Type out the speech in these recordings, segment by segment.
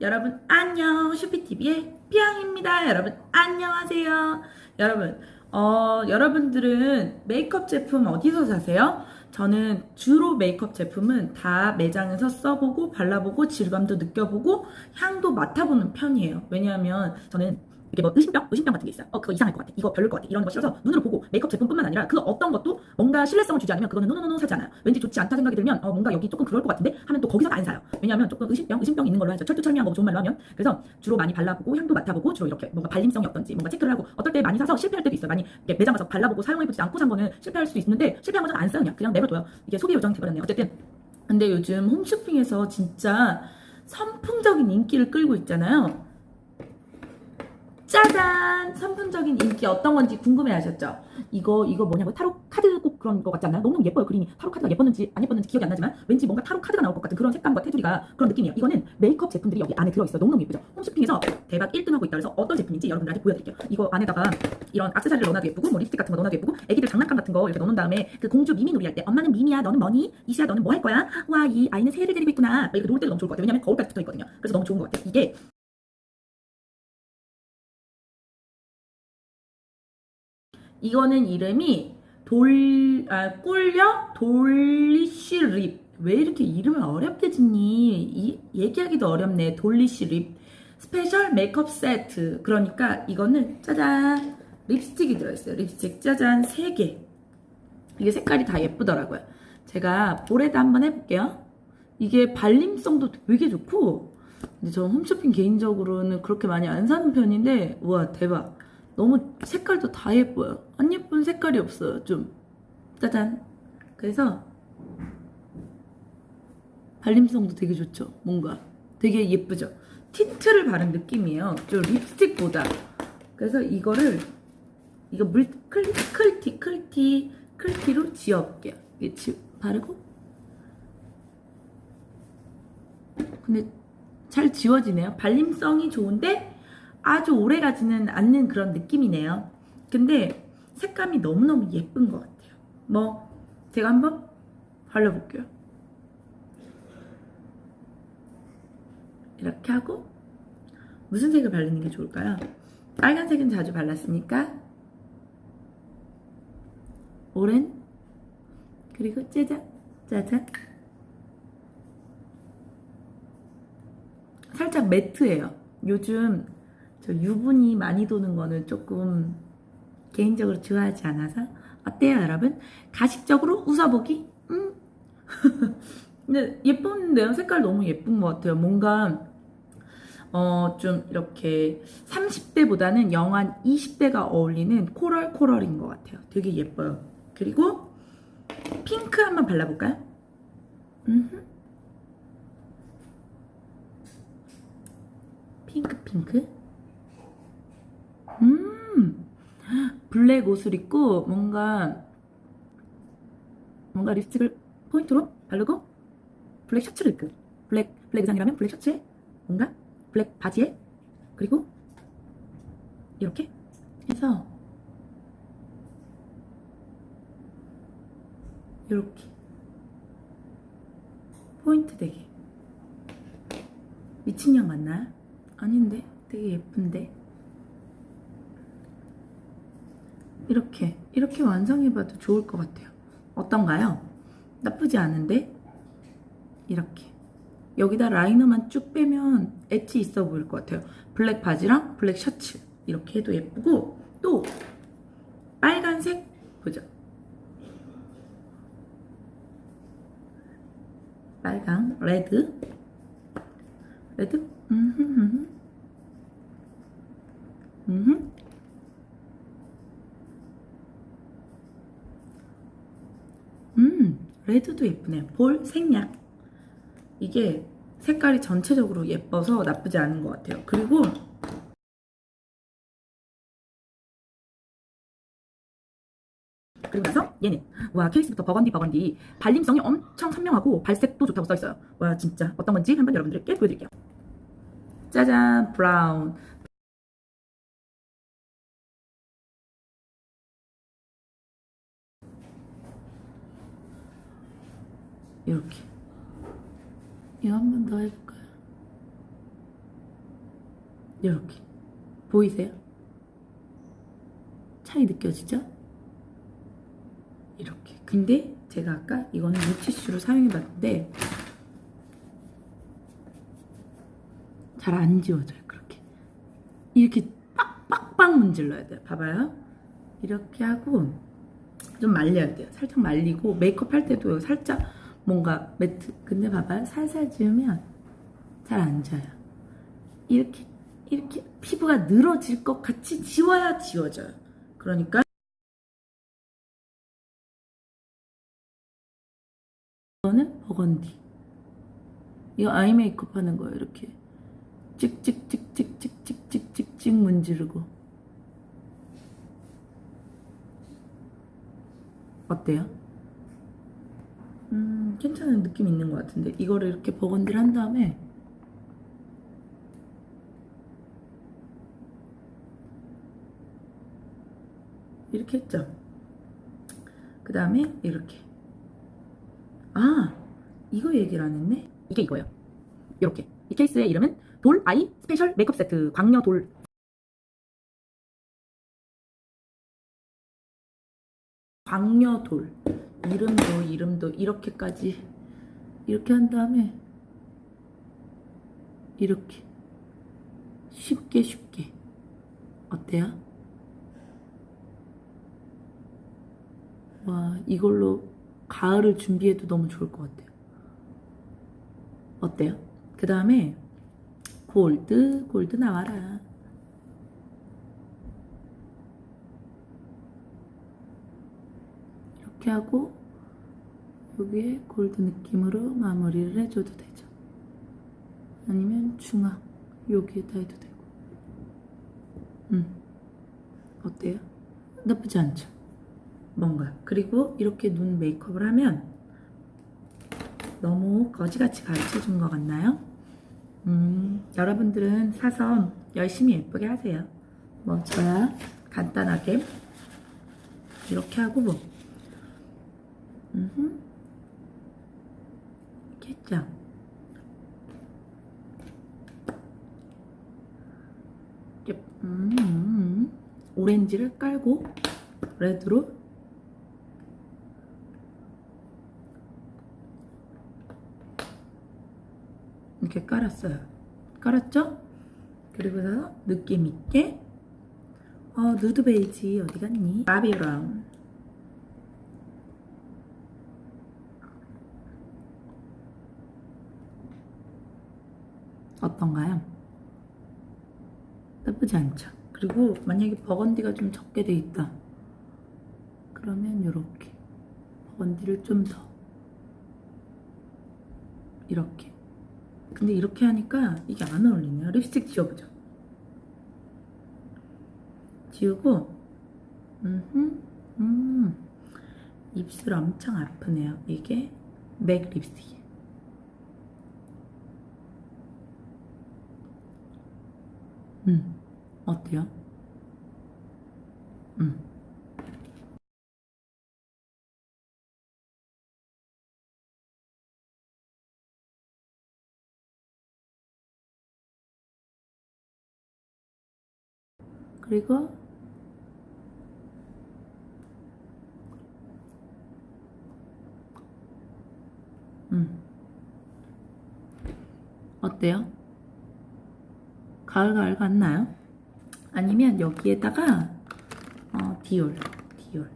여러분 안녕 슈피TV의 피앙입니다. 여러분 안녕하세요. 여러분 어, 여러분들은 메이크업 제품 어디서 사세요? 저는 주로 메이크업 제품은 다 매장에서 써보고 발라보고 질감도 느껴보고 향도 맡아보는 편이에요. 왜냐하면 저는 이게 뭐 의심병? 의심병 같은 게 있어요. 어, 그거 이상할 것 같아. 이거 별로일 것 같아. 이런 거 싫어서 눈으로 보고 메이크업 제품뿐만 아니라 그 어떤 것도 뭔가 신뢰성을 주지 않으면 그거는 노노노노 사지 않아요. 왠지 좋지 않다 생각이 들면 어, 뭔가 여기 조금 그럴 것 같은데 하면 또 거기서는 안 사요. 왜냐하면 조금 의심병, 의심병 있는 걸로 하죠. 철두철미한 거 좋은 말로 하면. 그래서 주로 많이 발라보고 향도 맡아보고 주로 이렇게 뭔가 발림성이 어떤지 뭔가 체크를 하고 어떨 때 많이 사서 실패할 때도 있어요. 많이 매장 가서 발라보고 사용해보지 않고 산 거는 실패할 수도 있는데 실패한 거는 안 써요. 그냥, 그냥 내버려둬요. 이게 소비 요정이 돼버렸네요. 어쨌든 근데 요즘 홈쇼핑에서 진짜 선풍적인 인기를 끌고 있잖아요. 짜잔! 선풍적인 인기 어떤 건지 궁금해 하셨죠? 이거, 이거 뭐냐고 타로 카드 꼭 그런 거 같지 않나요? 너무 예뻐요, 그림이. 타로 카드가 예뻤는지 안 예뻤는지 기억이 안 나지만 왠지 뭔가 타로 카드가 나올 것 같은 그런 색감과 테두리가 그런 느낌이에요. 이거는 메이크업 제품들이 여기 안에 들어있어요. 너무너무 예쁘죠? 홈쇼핑에서 대박 1등 하고 있다 그래서 어떤 제품인지 여러분들한테 보여드릴게요. 이거 안에다가 이런 악세사리를 넣어놔도 예쁘고 뭐 립스틱 같은 거 넣어놔도 예쁘고 애기들 장난감 같은 거 이렇게 넣어놓은 다음에 그 공주 미미 놀이 할 때 엄마는 미미야 너는 뭐니? 이수야 너는 뭐 할 거야? 와 이 아이는 새를 데리고 있구나. 이렇게 놀 때도 너무 좋을 것 같아요. 왜냐면 거울까지 붙어 있거든요. 그래서 너무 좋은 것 같아요. 이게 이거는 이름이 돌, 아, 꿀려 돌리쉬 립. 왜 이렇게 이름을 어렵게 짓니? 이, 얘기하기도 어렵네. 돌리쉬 립. 스페셜 메이크업 세트. 그러니까 이거는 짜잔. 립스틱이 들어있어요. 립스틱 짜잔. 3개. 이게 색깔이 다 예쁘더라고요. 제가 볼에다 한번 해볼게요. 이게 발림성도 되게 좋고, 근데 저 홈쇼핑 개인적으로는 그렇게 많이 안 사는 편인데, 우와, 대박. 너무 색깔도 다 예뻐요. 안 예쁜 색깔이 없어요. 좀 짜잔. 그래서 발림성도 되게 좋죠. 뭔가 되게 예쁘죠. 틴트를 바른 느낌이에요. 좀 립스틱보다. 그래서 이거를 이거 물 클, 클티 클티 클티로 지워볼게요. 이게 지, 바르고 근데 잘 지워지네요. 발림성이 좋은데 아주 오래 가지는 않는 그런 느낌이네요. 근데 색감이 너무너무 예쁜 것 같아요. 뭐, 제가 한번 발라볼게요. 이렇게 하고, 무슨 색을 바르는 게 좋을까요? 빨간색은 자주 발랐으니까, 오렌, 그리고 짜잔, 짜잔. 살짝 매트해요. 요즘 저 유분이 많이 도는 거는 조금 개인적으로 좋아하지 않아서 어때요 여러분? 가식적으로 웃어보기? 음. 근데 예쁜데요? 색깔 너무 예쁜 것 같아요. 뭔가 어 좀 이렇게 30대보다는 영한 20대가 어울리는 코럴 코럴인 것 같아요. 되게 예뻐요. 그리고 핑크 한번 발라볼까요? 핑크 핑크 음. 블랙 옷을 입고 뭔가 뭔가 립스틱을 포인트로 바르고 블랙 셔츠를 입고. 블랙 블랙 의상이라면 블랙 셔츠에 뭔가 블랙 바지에 그리고 이렇게 해서 이렇게 포인트 되게. 미친년 같나요? 아닌데? 되게 예쁜데 이렇게 이렇게 완성해봐도 좋을 것 같아요. 어떤가요? 나쁘지 않은데? 이렇게. 여기다 라이너만 쭉 빼면 엣지 있어 보일 것 같아요. 블랙 바지랑 블랙 셔츠. 이렇게 해도 예쁘고 또 빨간색? 보죠. 빨강 레드. 레드? 음흠 음흠. 음흠 음, 레드도 예쁘네요. 볼 생략. 이게 색깔이 전체적으로 예뻐서 나쁘지 않은 것 같아요. 그리고 그리고 나서 얘는 와 케이스부터 버건디 버건디 발림성이 엄청 선명하고 발색도 좋다고 써있어요. 와 진짜 어떤 건지 한번 여러분들께 보여드릴게요. 짜잔 브라운 이렇게. 이거 한 번 더 해볼까요? 이렇게. 보이세요? 차이 느껴지죠? 이렇게. 근데 제가 아까 이거는 물티슈로 사용해 봤는데 잘 안 지워져요 그렇게. 이렇게 빡빡빡 문질러야 돼요. 봐봐요. 이렇게 하고 좀 말려야 돼요. 살짝 말리고 메이크업 할 때도 살짝 뭔가 매트 근데 봐봐요 살살 지우면 잘 안 져요. 이렇게 이렇게 피부가 늘어질 것 같이 지워야 지워져요. 그러니까 이거는 버건디. 이거 아이 메이크업 하는 거예요 이렇게. 찍찍찍찍찍찍찍찍찍 문지르고. 어때요? 음 괜찮은 느낌 있는 것 같은데. 이거를 이렇게 버건디를 한 다음에 이렇게 했죠. 그 다음에 이렇게. 아 이거 얘기를 안 했네. 이게 이거예요. 이렇게. 이 케이스의 이름은 돌 아이 스페셜 메이크업 세트 광녀 돌. 광녀 돌 이름도 이름도 이렇게까지 이렇게 한 다음에 이렇게 쉽게 쉽게 어때요? 와 이걸로 가을을 준비해도 너무 좋을 것 같아요. 어때요? 그 다음에 골드 골드 나와라. 이렇게 하고 여기에 골드 느낌으로 마무리를 해줘도 되죠. 아니면 중앙 여기에다 해도 되고. 음 어때요? 나쁘지 않죠? 뭔가 그리고 이렇게 눈 메이크업을 하면 너무 거지같이 가르쳐 준 것 같나요? 음, 여러분들은 사서 열심히 예쁘게 하세요. 뭐 저야 간단하게 이렇게 하고 뭐 이렇게 했죠. 이렇게 음, 음, 음. 오렌지를 깔고 레드로 이렇게 깔았어요. 깔았죠? 그리고서 느낌 있게 어 누드 베이지 어디 갔니? 바비 브 어떤가요? 나쁘지 않죠? 그리고 만약에 버건디가 좀 적게 돼 있다 그러면 이렇게 버건디를 좀 더 이렇게 근데 이렇게 하니까 이게 안 어울리네요. 립스틱 지워보죠. 지우고, 음, 음, 입술 엄청 아프네요. 이게 맥 립스틱. 음, 어때요? 음. 그리고 음 어때요? 가을 가을 같나요? 아니면 여기에다가 어, 디올 디올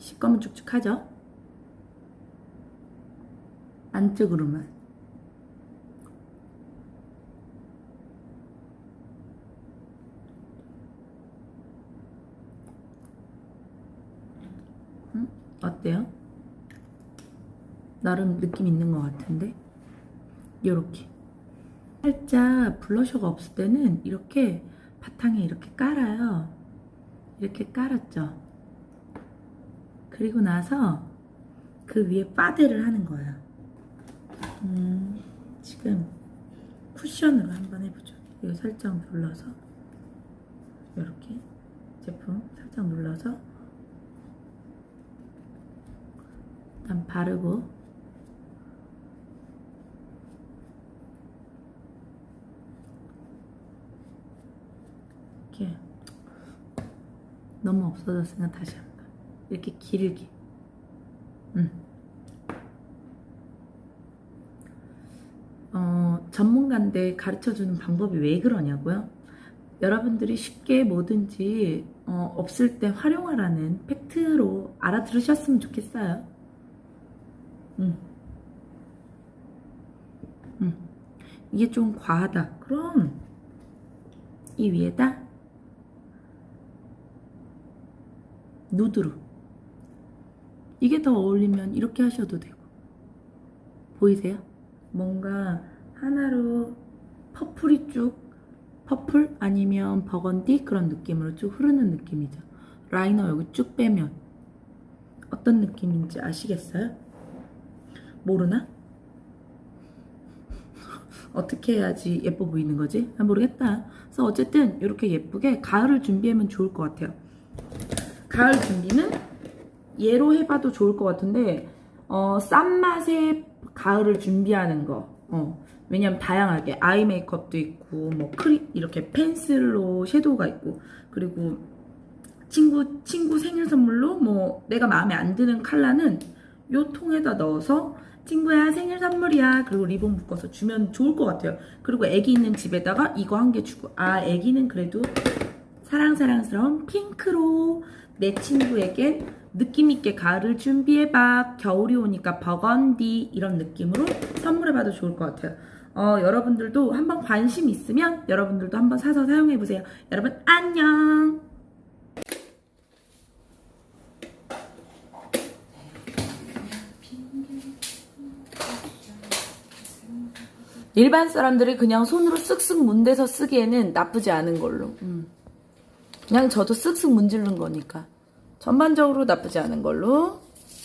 시꺼먼 축축하죠? 안쪽으로만 음? 어때요? 나름 느낌 있는 것 같은데? 요렇게 살짝 블러셔가 없을 때는 이렇게 바탕에 이렇게 깔아요. 이렇게 깔았죠. 그리고 나서 그 위에 파데를 하는 거예요. 음, 지금 쿠션으로 한번 해보죠. 이거 살짝 눌러서 이렇게 제품 살짝 눌러서 일단 바르고 이렇게 너무 없어졌으면 다시 한번 이렇게 길게 음. 어, 전문가인데 가르쳐주는 방법이 왜 그러냐고요? 여러분들이 쉽게 뭐든지 어, 없을 때 활용하라는 팩트로 알아들으셨으면 좋겠어요. 음. 음. 이게 좀 과하다. 그럼 이 위에다 누드로 이게 더 어울리면 이렇게 하셔도 되고 보이세요? 뭔가 하나로 퍼플이 쭉 퍼플 아니면 버건디 그런 느낌으로 쭉 흐르는 느낌이죠. 라이너 여기 쭉 빼면 어떤 느낌인지 아시겠어요? 모르나? 어떻게 해야지 예뻐 보이는 거지? 아, 모르겠다. 그래서 어쨌든 이렇게 예쁘게 가을을 준비하면 좋을 것 같아요. 가을 준비는 얘로 해봐도 좋을 것 같은데 어, 싼 맛의 가을을 준비하는 거. 어, 왜냐면 다양하게 아이 메이크업도 있고 뭐 크립 이렇게 펜슬로 섀도우가 있고 그리고 친구 친구 생일 선물로 뭐 내가 마음에 안 드는 컬러는 요 통에다 넣어서 친구야 생일 선물이야 그리고 리본 묶어서 주면 좋을 것 같아요 그리고 애기 있는 집에다가 이거 한 개 주고 아 애기는 그래도 사랑사랑스러운 핑크로 내 친구에게 느낌 있게 가을을 준비해봐. 겨울이 오니까 버건디. 이런 느낌으로 선물해봐도 좋을 것 같아요. 어, 여러분들도 한번 관심 있으면 여러분들도 한번 사서 사용해보세요. 여러분 안녕! 일반 사람들이 그냥 손으로 쓱쓱 문대서 쓰기에는 나쁘지 않은 걸로. 음. 그냥 저도 쓱쓱 문지른 거니까. 전반적으로 나쁘지 않은 걸로.